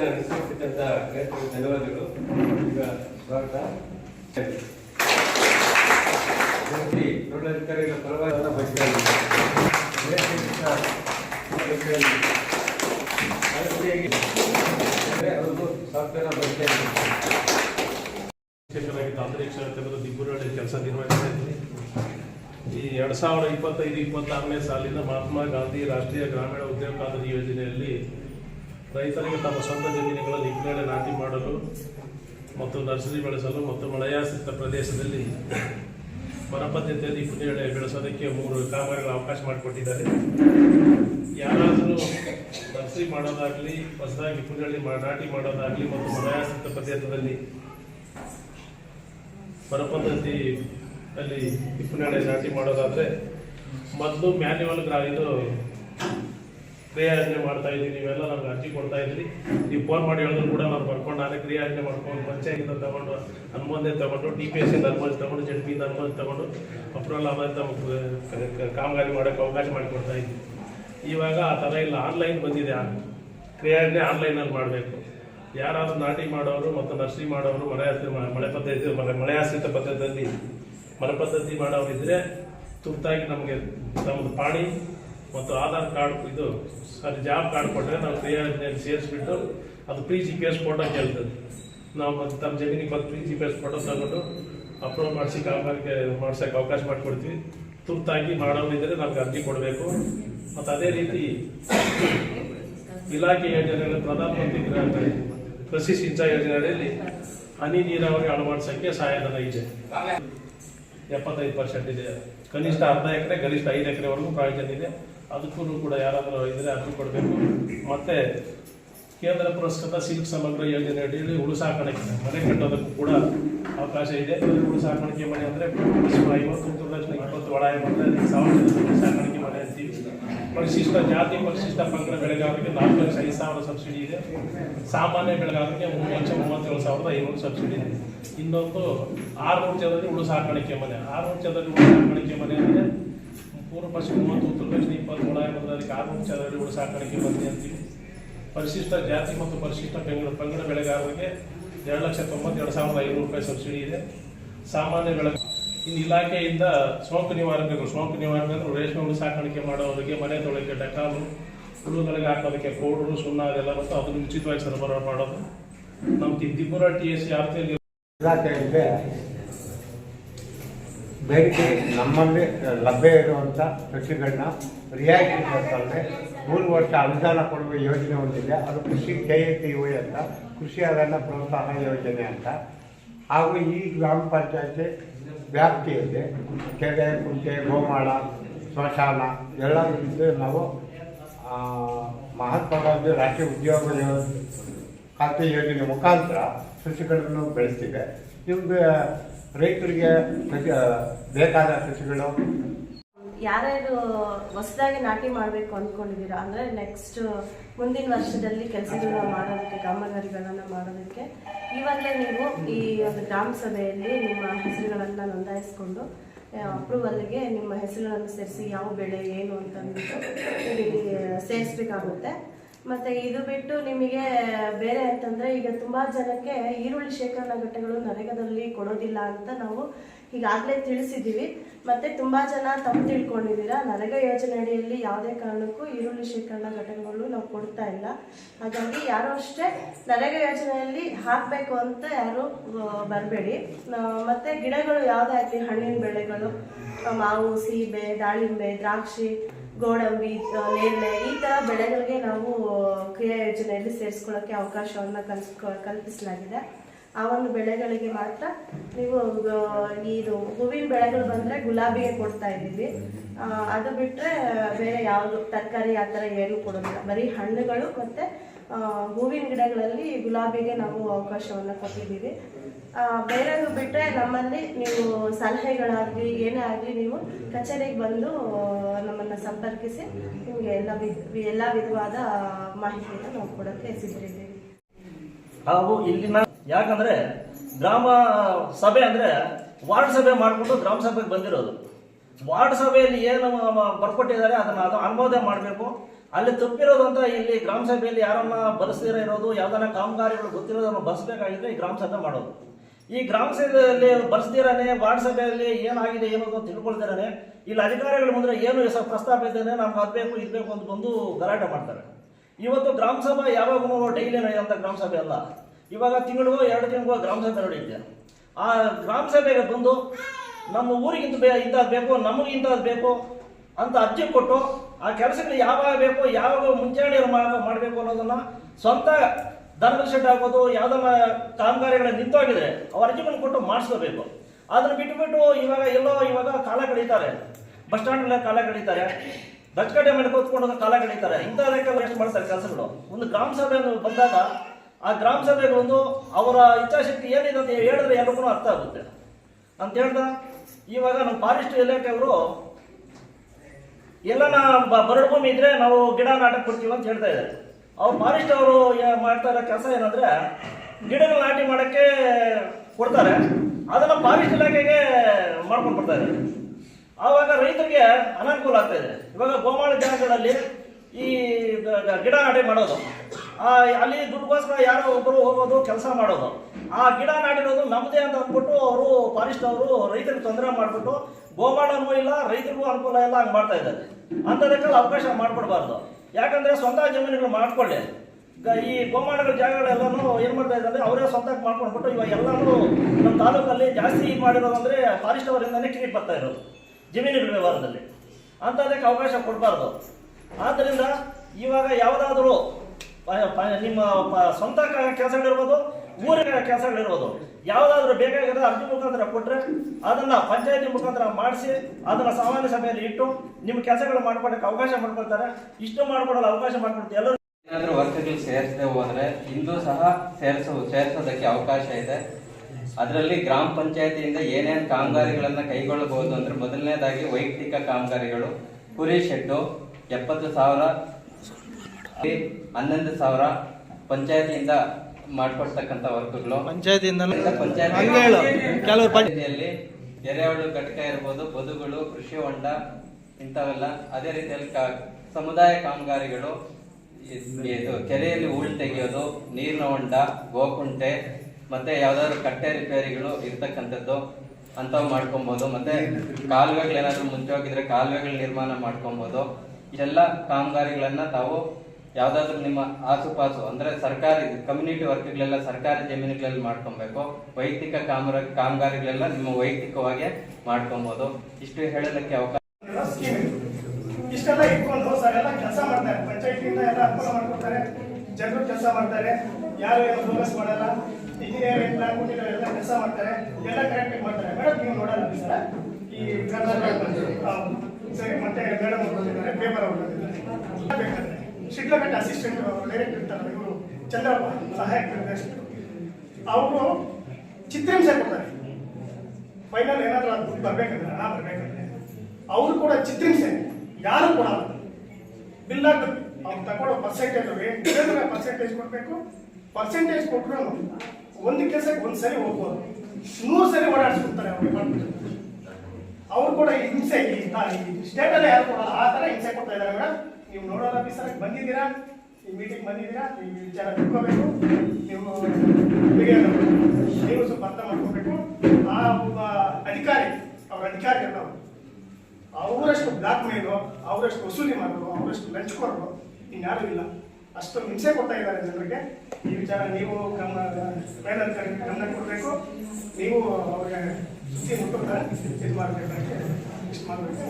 ನಾನು ಹೆಸರಿಸಿದಂಥ ರೈತರಿಗೆ ಧನ್ಯವಾದಗಳು. ಈಗ ಸ್ವಾಗತ. ನೋಡಲಿಕ್ಕಾರಿಗಳ ಪರವಾಗಿ ವಿಶೇಷವಾಗಿ ತಾಂತ್ರಿಕ ಶಾಲೆಗಳು ಕೆಲಸ ನಿರ್ವಹಿಸ್ತಾ ಇದ್ದೀನಿ. ಈ ಎರಡ್ ಸಾವಿರದ ಇಪ್ಪತ್ತೈದು, ಇಪ್ಪತ್ತಾರನೇ ಸಾಲಿನ ಮಹಾತ್ಮ ಗಾಂಧಿ ರಾಷ್ಟ್ರೀಯ ಗ್ರಾಮೀಣ ಉದ್ಯೋಗ ಖಾತರಿ ಯೋಜನೆಯಲ್ಲಿ ರೈತರಿಗೆ ತಮ್ಮ ಸ್ವಂತ ಜಮೀನುಗಳಲ್ಲಿ ಹಿನ್ನೆಲೆ ನಾಟಿ ಮಾಡಲು ಮತ್ತು ನರ್ಸರಿ ಬೆಳೆಸಲು ಮತ್ತು ಮಳೆಯಾಶ್ರಿತ ಪ್ರದೇಶದಲ್ಲಿ ಬರ ಪದ್ಧತಿಯಲ್ಲಿ ಪುಣ್ಯಳೆ ಬೆಳೆಸೋದಕ್ಕೆ ಮೂರು ಕಾಮಗಾರಿಗಳ ಅವಕಾಶ ಮಾಡಿಕೊಟ್ಟಿದ್ದಾರೆ. ಯಾರಾದರೂ ನರ್ಸರಿ ಮಾಡೋದಾಗಲಿ, ಹೊಸದಾಗಿ ಪುಣ್ಯಳಿ ನಾಟಿ ಮಾಡೋದಾಗಲಿ ಮತ್ತು ಮಳೆಯಾಶ್ರಿತ ಪ್ರದೇಶದಲ್ಲಿ ಬರ ಪದ್ಧತಿ ಅಲ್ಲಿ ಹಿಪ್ಪುನೇಳೆ ನಾಟಿ ಮಾಡೋದಾದರೆ ಮೊದಲು ಮ್ಯಾನ್ಯುವಲ್ ಗ್ರಾ ಇದು ಕ್ರಿಯಾಯೋಜನೆ ಮಾಡ್ತಾ ಇದ್ದೀವಿ ನೀವೆಲ್ಲ ನಮ್ಗೆ ಅರ್ಜಿ ಕೊಡ್ತಾ ಇದ್ರಿ. ನೀವು ಫೋನ್ ಮಾಡಿ ಹೇಳಿದ್ರು ಕೂಡ ನಾನು ಬರ್ಕೊಂಡು ನಾನೇ ಕ್ರಿಯಾಯೋಜನೆ ಮಾಡ್ಕೊಂಡು ಪಂಚಾಯತಿಂದ ತಗೊಂಡು ಅನುಮೋದನೆ ತಗೊಂಡು ಟಿ ಪಿ ಎಸ್ ಇಂದ ಅನುಮೋದನೆ ತಗೊಂಡು, ಜಡ್ ಪಿಯಿಂದ ಅನುಮೋದನೆ ತಗೊಂಡು, ಅಪ್ರೂವಲ್ ಆದಂತ ಕಾಮಗಾರಿ ಮಾಡೋಕ್ಕೆ ಅವಕಾಶ ಮಾಡಿಕೊಡ್ತಾ ಇದ್ವಿ. ಇವಾಗ ಆ ಥರ ಇಲ್ಲ, ಆನ್ಲೈನ್ ಬಂದಿದೆ ಕ್ರಿಯಾಯೋಜನೆ ಆನ್ಲೈನಲ್ಲಿ ಮಾಡಬೇಕು. ಯಾರಾದರೂ ನಾಟಿ ಮಾಡೋರು ಮತ್ತು ನರ್ಸರಿ ಮಾಡೋರು ಮಳೆ ಆಶ್ರಿತ ಮಳೆ ಪದ್ಧತಿ ಮಳೆ ಮಳೆ ಆಶ್ರಿತ ಪದ್ಧತಿಯಲ್ಲಿ ಮಳೆ ಪದ್ಧತಿ ಮಾಡೋರು ಇದ್ದರೆ ತುರ್ತಾಗಿ ನಮಗೆ ನಮ್ಮದು ಪಾಣಿ ಮತ್ತು ಆಧಾರ್ ಕಾರ್ಡ್ ಇದು ಸಾರಿ ಜಾಬ್ ಕಾರ್ಡ್ ಕೊಟ್ಟರೆ ನಾವು ಕ್ರಿಯಾಯೋಜನೆಯಲ್ಲಿ ಸೇರಿಸ್ಬಿಟ್ಟು ಅದು pre G P S photo ಕೇಳ್ತದೆ. ನಾವು ಮತ್ತು ತಮ್ಮ ಜಮೀನಿಗೆ ಬಂದು pre G P S photo ತಗೊಂಡು ಅಪ್ರೂವ್ ಮಾಡಿಸಿ ಕಾಮಗಾರಿಗೆ ಮಾಡ್ಸೋಕ್ಕೆ ಅವಕಾಶ ಮಾಡಿಕೊಡ್ತೀವಿ. ತುರ್ತಾಗಿ ಮಾಡೋದಿದ್ದರೆ ನಮ್ಗೆ ಅರ್ಜಿ ಕೊಡಬೇಕು. ಮತ್ತು ಅದೇ ರೀತಿ ಇಲಾಖೆ ಯೋಜನೆಗಳು ಪ್ರಧಾನಮಂತ್ರಿ ಕೃಷಿ ಸಿಂಚಾಯಿ ಯೋಜನೆಯಲ್ಲಿ ಹನಿ ನೀರಾವರಿ ಅಳವಡಿಸೋಕ್ಕೆ ಸಹಾಯಧನ ಇದೆ. ಎಪ್ಪತ್ತೈದು ಪರ್ಸೆಂಟ್ ಇದೆ. ಕನಿಷ್ಠ ಅರ್ಧ ಎಕರೆ, ಗರಿಷ್ಠ ಐದು ಎಕರೆವರೆಗೂ ಪ್ರಾಯೋಜನ ಇದೆ. ಅದಕ್ಕೂ ಕೂಡ ಯಾರಾದರೂ ಇದ್ರೆ ಅರ್ಜಿ ಕೊಡಬೇಕು. ಮತ್ತೆ ಕೇಂದ್ರ ಪುರಸ್ಕೃತ ಸಿಲ್ಕ್ ಸಮಗ್ರ ಯೋಜನೆ ಅಡಿಯಲ್ಲಿ ಹುಳು ಸಾಕಾಣಿಕೆ ಮನೆ ಕಟ್ಟೋದಕ್ಕೂ ಕೂಡ ಅವಕಾಶ ಇದೆ. ಹುಳು ಸಾಕಾಣಿಕೆ ಮನೆ ಅಂದರೆ ಐವತ್ತು ಲಕ್ಷ ಇಪ್ಪತ್ತು ಒಳ ಮತ್ತೆ ಸಾವಿರ ಹುಳು ಸಾಕಾಣಿಕೆ ಮನೆ ಅಂತೀವಿ. ಪರಿಶಿಷ್ಟ ಜಾತಿ, ಪರಿಶಿಷ್ಟ ಪಂಗಡ ಬೆಳೆಗಾರರಿಗೆ ನಾಲ್ಕು ಲಕ್ಷ ಐದು ಸಾವಿರ ಸಬ್ಸಿಡಿ ಇದೆ. ಸಾಮಾನ್ಯ ಬೆಳೆಗಾರರಿಗೆ ಮೂರು ಲಕ್ಷ ಮೂವತ್ತೇಳು ಸಾವಿರದ ಐನೂರು ಸಬ್ಸಿಡಿ ಇದೆ. ಇನ್ನೊಂದು ಆರು ವರ್ಷದಲ್ಲಿ ಹುಳು ಸಾಕಾಣಿಕೆ ಮನೆ. ಆರು ವರ್ಷದಲ್ಲಿ ಹುಳು ಸಾಕಾಣಿಕೆ ಮನೆ ಅಂದರೆ ಪೂರ್ವ ಪಶ್ಚಿಮ ಮೂವತ್ತು ಉತ್ತರ ದಕ್ಷಿಣ ಇಪ್ಪತ್ತು ಒಳ ಎಂಬುದಕ್ಕೆ ಆರುನೂರು ಜನರಲ್ಲಿ ಹುಳು ಸಾಕಾಣಿಕೆ ಬಂದಿದೆ ಅಂತೀವಿ. ಪರಿಶಿಷ್ಟ ಜಾತಿ ಮತ್ತು ಪರಿಶಿಷ್ಟ ಪಂಗಡ ಪಂಗಡ ಬೆಳೆಗಾರರಿಗೆ ಎರಡು ಲಕ್ಷ ತೊಂಬತ್ತೆರಡು ಸಾವಿರದ ಐನೂರು ರೂಪಾಯಿ ಸಬ್ಸಿಡಿ ಇದೆ. ಸಾಮಾನ್ಯ ಬೆಳೆ ಇನ್ನು ಇಲಾಖೆಯಿಂದ ಸೋಂಕು ನಿವಾರಕರು ಸೋಂಕು ನಿವಾರಕರು ರೇಷ್ಮೆ ಹುಳು ಸಾಕಾಣಿಕೆ ಮಾಡೋರಿಗೆ ಮನೆ ತೊಳಕ್ಕೆ ಡಕಾಲು ಹುಳುಗಳಿಗೆ ಹಾಕೋದಕ್ಕೆ ಪೌಡ್ರು ಸುಣ್ಣ ಅದೆಲ್ಲ ಬಂತು ಅದನ್ನು ಉಚಿತವಾಗಿ ಸರಬರಾಜು ಮಾಡೋದು. ನಮ್ಮ ದಿಬ್ಬುರ ಟಿ ಎಸ್ ವ್ಯಾಪ್ತಿಯಲ್ಲಿ ಇಲಾಖೆಯಿಂದ ಬೇಡಿಕೆ ನಮ್ಮಲ್ಲಿ ಲಭ್ಯ ಇರುವಂಥ ಕೃಷಿಗಳನ್ನ ರಿಯಾಯಿತಿ ಕೊಡ್ತಾರೆ ಮೂರು ವರ್ಷ ಅನುದಾನ ಕೊಡುವ ಯೋಜನೆ ಒಂದಿದೆ. ಅದು ಕೃಷಿ ಕೆ ಎ ಟಿ ಯು ಅಂತ, ಕೃಷಿ ಅರಣ್ಯ ಪ್ರೋತ್ಸಾಹ ಯೋಜನೆ ಅಂತ. ಹಾಗೂ ಈ ಗ್ರಾಮ ಪಂಚಾಯತಿ ವ್ಯಾಪ್ತಿಯಲ್ಲಿ ಕೆರೆ ಕುಂಟೆ ಗೋಮಾಳ, ಸ್ಮಶಾನ ಎಲ್ಲ ಇದ್ದು ನಾವು ಗಾಂಧಿ ರಾಷ್ಟ್ರೀಯ ಉದ್ಯೋಗ ಖಾತೆ ಯೋಜನೆ ಮುಖಾಂತರ ಕೃಷಿಗಳನ್ನು ಬೆಳೆಸ್ತಿದೆ. ನಿಮ್ಗೆ ರೈತರಿಗೆ ಬೇಕಾದ ಕೃಷಿಗಳು ಯಾರ್ಯಾರು ಹೊಸದಾಗಿ ನಾಟಿ ಮಾಡಬೇಕು ಅಂದ್ಕೊಂಡಿದ್ದೀರಾ ಅಂದರೆ ನೆಕ್ಸ್ಟ್ ಮುಂದಿನ ವರ್ಷದಲ್ಲಿ ಕೆಲಸಗಳನ್ನ ಮಾಡೋದಕ್ಕೆ, ಕಾಮಗಾರಿಗಳನ್ನು ಮಾಡೋದಕ್ಕೆ. ಇವಾಗಲೇ ನೀವು ಈ ಒಂದು ಗ್ರಾಮ ಸಭೆಯಲ್ಲಿ ನಿಮ್ಮ ಹೆಸರುಗಳನ್ನು ನೋಂದಾಯಿಸ್ಕೊಂಡು ಅಪ್ರೂವಲ್ಗೆ ನಿಮ್ಮ ಹೆಸರುಗಳನ್ನು ಸೇರಿಸಿ, ಯಾವ ಬೆಳೆ, ಏನು ಅಂತಂದ್ಬಿಟ್ಟು ಇಲ್ಲಿ ಸೇರಿಸ್ಬೇಕಾಗುತ್ತೆ. ಮತ್ತೆ ಇದು ಬಿಟ್ಟು ನಿಮಗೆ ಬೇರೆ ಅಂತಂದ್ರೆ ಈಗ ತುಂಬಾ ಜನಕ್ಕೆ ಈರುಳ್ಳಿ ಶೇಖರಣಾ ಘಟ್ಟಗಳು ನರೇಗಾದಲ್ಲಿ ಕೊಡೋದಿಲ್ಲ ಅಂತ ನಾವು ಈಗಾಗಲೇ ತಿಳಿಸಿದ್ದೀವಿ. ಮತ್ತೆ ತುಂಬಾ ಜನ ತಪ್ಪು ತಿಳ್ಕೊಂಡಿದ್ದೀರಾ? ನರೇಗಾ ಯೋಜನೆ ಅಡಿಯಲ್ಲಿ ಯಾವುದೇ ಕಾರಣಕ್ಕೂ ಈರುಳ್ಳಿ ಶೇಖರಣಾ ಘಟಕಗಳು ನಾವು ಕೊಡ್ತಾ ಇಲ್ಲ. ಹಾಗಾಗಿ ಯಾರು ಅಷ್ಟೇ ನರೇಗಾ ಯೋಜನೆಯಲ್ಲಿ ಹಾಕಬೇಕು ಅಂತ ಯಾರು ಬರಬೇಡಿ. ಮತ್ತೆ ಗಿಡಗಳು ಯಾವುದೇ ಹಣ್ಣಿನ ಬೆಳೆಗಳು ಮಾವು, ಸೀಬೆ, ದಾಳಿಂಬೆ, ದ್ರಾಕ್ಷಿ ಗೋಡಂಬಿ ನೇರಳೆ ಈ ತರ ಬೆಳೆಗಳಿಗೆ ನಾವು ಕ್ರಿಯಾ ಯೋಜನೆಯಲ್ಲಿ ಸೇರಿಸ್ಕೊಳ್ಳೋಕೆ ಅವಕಾಶವನ್ನು ಕಲ್ಸ್ ಕಲ್ಪಿಸಲಾಗಿದೆ. ಆ ಒಂದು ಬೆಳೆಗಳಿಗೆ ಮಾತ್ರ ನೀವು ಇದು ಹೂವಿನ ಬೆಳೆಗಳು ಬಂದ್ರೆ ಗುಲಾಬಿಗೆ ಕೊಡ್ತಾ ಇದ್ದೀವಿ. ಅದು ಬಿಟ್ಟರೆ ಬೇರೆ ಯಾವುದು ತರಕಾರಿ ಆ ಥರ ಏನೂ ಕೊಡೋದಿಲ್ಲ. ಬರೀ ಹಣ್ಣುಗಳು ಮತ್ತೆ ಹೂವಿನ ಗಿಡಗಳಲ್ಲಿ ಗುಲಾಬಿಗೆ ನಾವು ಅವಕಾಶವನ್ನು ಕೊಟ್ಟಿದ್ದೀವಿ. ಆ, ಬೇರೆದು ಬಿಟ್ಟರೆ ನಮ್ಮಲ್ಲಿ ನೀವು ಸಲಹೆಗಳಾಗಲಿ ಏನೇ ಆಗಲಿ ನೀವು ಕಚೇರಿಗೆ ಬಂದು ನಮ್ಮನ್ನು ಸಂಪರ್ಕಿಸಿ ನಿಮಗೆ ಎಲ್ಲ ವಿಧ ಎಲ್ಲ ವಿಧವಾದ ಮಾಹಿತಿಯನ್ನು ನಾವು ಕೊಡೋಕ್ಕೆ ಸಿದ್ಧರಿದ್ದೀವಿ. ಹಾಗೂ ಇಲ್ಲಿನ ಯಾಕಂದ್ರೆ ಗ್ರಾಮ ಸಭೆ ಅಂದ್ರೆ ವಾರ್ಡ್ ಸಭೆ ಮಾಡಿಕೊಂಡು ಗ್ರಾಮ ಸಭೆಗೆ ಬಂದಿರೋದು. ವಾರ್ಡ್ ಸಭೆಯಲ್ಲಿ ಏನು ಬರ್ಕೊಟ್ಟಿದ್ದಾರೆ ಅದನ್ನ ಅದು ಅನುಮೋದನೆ ಮಾಡಬೇಕು. ಅಲ್ಲಿ ತಪ್ಪಿರೋದಂತ ಇಲ್ಲಿ ಗ್ರಾಮ ಸಭೆಯಲ್ಲಿ ಯಾರನ್ನ ಬರೆಸದಿರ ಇರೋದು ಯಾವ್ದನ್ನ ಕಾಮಗಾರಿಗಳು ಗೊತ್ತಿರೋದನ್ನು ಬರೆಸಬೇಕಾಗಿದ್ರೆ ಈ ಗ್ರಾಮ ಸಭೆ ಮಾಡೋದು. ಈ ಗ್ರಾಮ ಸಭೆಯಲ್ಲಿ ಬರ್ಸ್ದಿರಾನೆ ವಾರ್ಡ್ ಸಭೆಯಲ್ಲಿ ಏನಾಗಿದೆ ಏನು ಅಂತ ತಿಳ್ಕೊಳ್ದಿರಾನೆ, ಇಲ್ಲಿ ಅಧಿಕಾರಿಗಳ ಮುಂದೆ ಏನು ಪ್ರಸ್ತಾಪ ಇದ್ದೇನೆ ನಮ್ಗೆ ಅದು ಬೇಕು ಇದು ಅಂತ ಬಂದು ಗಲಾಟೆ ಮಾಡ್ತಾರೆ. ಇವತ್ತು ಗ್ರಾಮ ಸಭಾ ಯಾವಾಗೂ ಡೈಲಿ ನಡೆಯುವಂಥ ಗ್ರಾಮ ಸಭೆ ಅಲ್ಲ. ಇವಾಗ ತಿಂಗಳಿಗೋ, ಎರಡು ತಿಂಗಳಿಗೋ ಗ್ರಾಮ ಸಭೆ ನಡೆಯುತ್ತೆ. ಆ ಗ್ರಾಮ ಸಭೆಗೆ ಬಂದು ನಮ್ಮ ಊರಿಗಿಂತ ಬೇ ಇಂಥದ್ದು ಬೇಕು, ನಮಗೆ ಇಂಥದ್ದು ಬೇಕು ಅಂತ ಅರ್ಜಿ ಕೊಟ್ಟು ಆ ಕೆಲಸಗಳು ಯಾವಾಗ ಬೇಕು, ಯಾವಾಗ ಮುಂಚೂಣಿ ಮಾಡಬೇಕು ಅನ್ನೋದನ್ನ ಸ್ವಂತ ಶೆಡ್ ಆಗ್ಬೋದು ಯಾವ್ದನ್ನ ಕಾಮಗಾರಿಗಳು ನಿಂತೋಗಿದ್ರೆ ಅವ್ರ ಅರ್ಜಿಗಳನ್ನು ಕೊಟ್ಟು ಮಾಡಿಸ್ಕೋಬೇಕು. ಅದನ್ನ ಬಿಟ್ಟುಬಿಟ್ಟು ಇವಾಗ ಎಲ್ಲೋ ಇವಾಗ ಕಾಲ ಕಳೀತಾರೆ. ಬಸ್ ಸ್ಟ್ಯಾಂಡ್ ಕಾಲ ಕಳೀತಾರೆ. ಗಚ್ಚಗಟ್ಟೆ ಮೇಲೆ ಕೂತ್ಕೊಂಡು ಕಾಲ ಕಳೀತಾರೆ. ಇಂಥದಕ್ಕೆಲ್ಲ ಎಷ್ಟು ಮಾಡ್ತಾರೆ ಕೆಲಸಗಳು? ಒಂದು ಗ್ರಾಮ ಸಭೆ ಬಂದಾಗ ಆ ಗ್ರಾಮ ಸಭೆಗಳೊಂದು ಅವರ ಇಚ್ಛಾಶಕ್ತಿ ಏನಿದೆ ಅಂತ ಹೇಳಿದ್ರೆ ಎಲ್ಲರಿಗೂ ಅರ್ಥ ಆಗುತ್ತೆ. ಅಂತ ಹೇಳ್ದ, ಇವಾಗ ನಮ್ಮ ಫಾರೆಸ್ಟ್ ಇಲಾಖೆಯವರು ಎಲ್ಲನ ಬ- ಬರಡು ಭೂಮಿ ಇದ್ರೆ ನಾವು ಗಿಡ ನಾಟಕ್ ಕೊಡ್ತೀವಿ ಅಂತ ಹೇಳ್ತಾ ಇದ್ದಾರೆ. ಅವ್ರು ಫಾರೆಸ್ಟ್ ಅವರು ಮಾಡ್ತಾ ಇರೋ ಕೆಲಸ ಏನಂದ್ರೆ ಗಿಡ ನಾಟಿ ಮಾಡಕ್ಕೆ ಕೊಡ್ತಾರೆ. ಅದನ್ನ ಫಾರೆಸ್ಟ್ ಇಲಾಖೆಗೆ ಮಾಡ್ಕೊಂಡು ಇದ್ದಾರೆ. ಆವಾಗ ರೈತರಿಗೆ ಅನಾನುಕೂಲ ಆಗ್ತಾ ಇದೆ. ಇವಾಗ ಗೋಮಾಳ ಜಾಗಗಳಲ್ಲಿ ಈ ಗಿಡ ನಾಟಿ ಮಾಡೋದು. ಅಲ್ಲಿ ದುಡ್ಡುಗೋಸ್ಕರ ಯಾರೋ ಒಬ್ಬರು ಹೋಗೋದು, ಕೆಲಸ ಮಾಡೋದು. ಆ ಗಿಡ ನಾಡಿರೋದು ನಮ್ಮದೇ ಅಂತ ಅಂದ್ಬಿಟ್ಟು ಅವರು ಫಾರೆಸ್ಟ್ ಅವರು ರೈತರಿಗೆ ತೊಂದರೆ ಮಾಡಿಬಿಟ್ಟು ಗೋಮಾಳನೂ ಇಲ್ಲ ರೈತರಿಗೂ ಅನುಕೂಲ ಇಲ್ಲ, ಹಂಗೆ ಮಾಡ್ತಾ ಇದ್ದಾರೆ. ಅಂಥದಕ್ಕೆಲ್ಲ ಅವಕಾಶ ಮಾಡಿಕೊಡ್ಬಾರ್ದು. ಯಾಕಂದ್ರೆ ಸ್ವಂತ ಜಮೀನುಗಳು ಮಾಡ್ಕೊಳ್ಳಿ. ಈ ಗೋಮಾಳಗಳ ಜಾಗಗಳೆಲ್ಲನೂ ಏನು ಮಾಡ್ತಾ ಇದ್ದಾರೆ ಅವರೇ ಸ್ವಂತಕ್ಕೆ ಮಾಡ್ಕೊಂಡ್ಬಿಟ್ಟು ಇವಾಗ ಎಲ್ಲರೂ ನಮ್ಮ ತಾಲೂಕಲ್ಲಿ ಜಾಸ್ತಿ ಮಾಡಿರೋದು ಅಂದರೆ ಫಾರೆಸ್ಟ್ ಅವರಿಂದನೇ ಕಿರಿಕ್ ಬರ್ತಾ ಇರೋದು, ಜಮೀನುಗಳ ವ್ಯವಹಾರದಲ್ಲಿ. ಅಂಥದಕ್ಕೆ ಅವಕಾಶ ಕೊಡಬಾರ್ದು. ಆದ್ದರಿಂದ ಇವಾಗ ಯಾವುದಾದ್ರೂ ನಿಮ್ಮ ಸ್ವಂತ ಕೆಲಸಗಳಿರ್ಬೋದು ಊರಿನ ಕೆಲಸಗಳಿರ್ಬೋದು. ಯಾವುದಾದ್ರೂ ಬೇಕಾಗಿರೋದು ಅರ್ಜಿ ಮುಖಾಂತರ ಕೊಟ್ಟರೆ ಅದನ್ನ ಪಂಚಾಯತಿ ಮುಖಾಂತರ ಮಾಡಿಸಿ ಅದನ್ನ ಸಾಮಾನ್ಯ ಸಭೆಯಲ್ಲಿ ಇಟ್ಟು ನಿಮ್ಮ ಕೆಲಸಗಳು ಮಾಡ್ಕೊಳಕ್ಕೆ ಅವಕಾಶ ಮಾಡ್ಕೊಳ್ತಾರೆ ಇಷ್ಟು ಮಾಡ್ಕೊಡಲು ಅವಕಾಶ ಮಾಡ್ಕೊಡ್ತೀವಿ. ಎಲ್ಲರೂ ಏನಾದರೂ ವರ್ಕ್ಗಳು ಸೇರಿಸದೆ ಹೋದರೆ ಇಂದು ಸಹ ಸೇರಿಸೋ, ಸೇರಿಸೋದಕ್ಕೆ ಅವಕಾಶ ಇದೆ. ಅದರಲ್ಲಿ ಗ್ರಾಮ ಪಂಚಾಯತಿಯಿಂದ ಏನೇನು ಕಾಮಗಾರಿಗಳನ್ನು ಕೈಗೊಳ್ಳಬಹುದು ಅಂದ್ರೆ ಮೊದಲನೇದಾಗಿ ವೈಯಕ್ತಿಕ ಕಾಮಗಾರಿಗಳು. ಕುರಿ ಶೆಡ್ಡು, ಎಪ್ಪತ್ತು ಸಾವಿರ ಹನ್ನೊಂದು ಸಾವಿರ ಪಂಚಾಯತಿಯಿಂದ ಮಾಡ್ಕೊಡ್ತಕ್ಕಂಥ ವರ್ಕ್ಗಳು. ಪಂಚಾಯತಿಯಿಂದ ಕೆಲವರು ಪಂಚಾಯತಿಯಲ್ಲಿ ಎರೆಹುಳು ಘಟಕ ಇರ್ಬೋದು ಬದುಗಳು ಕೃಷಿ ಹೊಂಡ ಇಂಥವೆಲ್ಲ ಅದೇ ರೀತಿಯಲ್ಲಿ ಸಮುದಾಯ ಕಾಮಗಾರಿಗಳು ಇದು ಕೆರೆಯಲ್ಲಿ ಹೂಳ್ ತೆಗೆಯೋದು ನೀರಿನ ಹೊಂಡ ಗೋಕುಂಟೆ ಮತ್ತೆ ಯಾವ್ದಾದ್ರು ಕಟ್ಟೆ ರಿಪೇರಿಗಳು ಇರ್ತಕ್ಕಂಥದ್ದು ಅಂತವ್ ಮಾಡ್ಕೊಬಹುದು ಮತ್ತೆ ಕಾಲುವೆಗಳು ಏನಾದ್ರು ಮುಂಚೆ ಹೋಗಿದ್ರೆ ಕಾಲುವೆಗಳ ನಿರ್ಮಾಣ ಮಾಡ್ಕೊಬಹುದು ಇದೆಲ್ಲ ಕಾಮಗಾರಿಗಳನ್ನ ತಾವು ಯಾವ್ದಾದ್ರು ನಿಮ್ಮ ಆಸುಪಾಸು, ಅಂದ್ರೆ ಸರ್ಕಾರಿ ಕಮ್ಯುನಿಟಿ ವರ್ಕ್ಗಳೆಲ್ಲ ಸರ್ಕಾರಿ ಜಮೀನುಗಳಲ್ಲಿ ಮಾಡ್ಕೊಬೇಕು. ವೈಯಕ್ತಿಕ ಕಾಮರ ಕಾಮಗಾರಿಗಳೆಲ್ಲ ನಿಮ್ಮ ವೈಯಕ್ತಿಕವಾಗಿ ಮಾಡ್ಕೊಬಹುದು ಇಷ್ಟು ಹೇಳೋದಕ್ಕೆ ಅವಕಾಶ. ಇಷ್ಟೆಲ್ಲ ಇಟ್ಕೊಂಡು ಸರ್, ಎಲ್ಲ ಕೆಲಸ ಮಾಡ್ತಾರೆ. ಪಂಚಾಯತಿಯಿಂದ ಎಲ್ಲ ಅನುಕೂಲ ಮಾಡ್ಕೊಡ್ತಾರೆ. ಜನರು ಕೆಲಸ ಮಾಡ್ತಾರೆ. ಯಾರು ಏನು ಫೋಕಸ್ ಮಾಡಲ್ಲ. ಇಂಜಿನಿಯರ್ ಎಲ್ಲ ಕೊಟ್ಟಿದ್ದಾರೆ, ಎಲ್ಲ ಕೆಲಸ ಮಾಡ್ತಾರೆ. ಎಲ್ಲ ಕರೆಕ್ಟ್ ಮಾಡ್ತಾರೆ. ಮೇಡಮ್ ನೀವು ನೋಡಲ್ಲ ಸರ್ ಈ ಕರ್ನಾಟಕ ಮತ್ತೆ ಮೇಡಮ್ ಪೇಪರ್ ಬೇಕಾದ್ರೆ ಶಿಡ್ಲಘಟ್ಟ ಅಸಿಸ್ಟೆಂಟ್ ಡೈರೆಕ್ಟರ್ ಇರ್ತಾರೆ ಇವರು ಚಂದ್ರಪ್ಪ, ಸಹಾಯಕ ನಿರ್ದೇಶಕರು. ಅವರು ಚಿತ್ರಂ ಕೊಡ್ತಾರೆ. ಫೈನಲ್ ಏನಾದರೂ ಅದು ಬರ್ಬೇಕಂದ್ರೆ, ಹಣ ಬರ್ಬೇಕಂದ್ರೆ, ಅವರು ಕೂಡ ಚಿತ್ರಿಸೆ ಯಾರು ಕೂಡ ಬಿಲ್ ಆಗ್ಬೇಕು ಅವ್ರು ತಗೊಳ್ಳೋ ಪರ್ಸೆಂಟೇಜ್ ಪರ್ಸೆಂಟೇಜ್ ಕೊಡಬೇಕು. ಪರ್ಸೆಂಟೇಜ್ ಕೊಟ್ಟರು ಒಂದು ಕೆಲಸಕ್ಕೆ ಒಂದು ಸರಿ ಹೋಗ್ಬೋದು. ನೂರು ಸರಿ ಓಡಾಡಿಸ್ಕೊಡ್ತಾರೆ ಅವ್ರು ಡಿಪಾರ್ಟ್ಮೆಂಟ್ ಅವ್ರು ಕೂಡ ಹಿಂಸೆ, ಈ ಸ್ಟೇಟ್ ಅಲ್ಲೇ ಯಾರು ಕೊಡಲ್ಲ, ಆ ಥರ ಹಿಂಸೆ ಕೊಡ್ತಾ ಇದ್ದಾರೆ ಮೇಡಮ್ ನೀವು ನೋಡೋಲ್ಲ ಆಫೀಸರ್ ಬಂದಿದ್ದೀರಾ? ಈ ಮೀಟಿಂಗ್ ಬಂದಿದ್ದೀರಾ? ಈ ವಿಚಾರ ತಿಳ್ಕೋಬೇಕು. ನೀವು ನೀವು ಸ್ವಲ್ಪ ಅರ್ಥ ಮಾಡ್ಕೋಬೇಕು. ಆ ಒಬ್ಬ ಅಧಿಕಾರಿ, ಅವ್ರ ಅಧಿಕಾರಿ ಅಲ್ಲ ಅವರಷ್ಟು ಬ್ಲಾಕ್ ಮೇಲು ಅವರಷ್ಟು ವಸೂಲಿ ಮಾಡೋರು, ಅವರಷ್ಟು ಲಂಚ್ ಕೊಡೋರು ಇನ್ಯಾರು ಇಲ್ಲ. ಅಷ್ಟು ಹಿಂಸೆ ಕೊಡ್ತಾ ಇದ್ದಾರೆ ಜನರಿಗೆ. ಈ ವಿಚಾರ ನೀವು ಗಮನ ಮೇಲಧಿಕಾರಿ ಗಮನ ಕೊಡಬೇಕು. ನೀವು ಅವ್ರಿಗೆ ಸುದ್ದಿ ಮುಟ್ಟಿದ್ರೆ ಇದು ಮಾಡಬೇಕು ಇಷ್ಟು ಮಾಡಬೇಕು.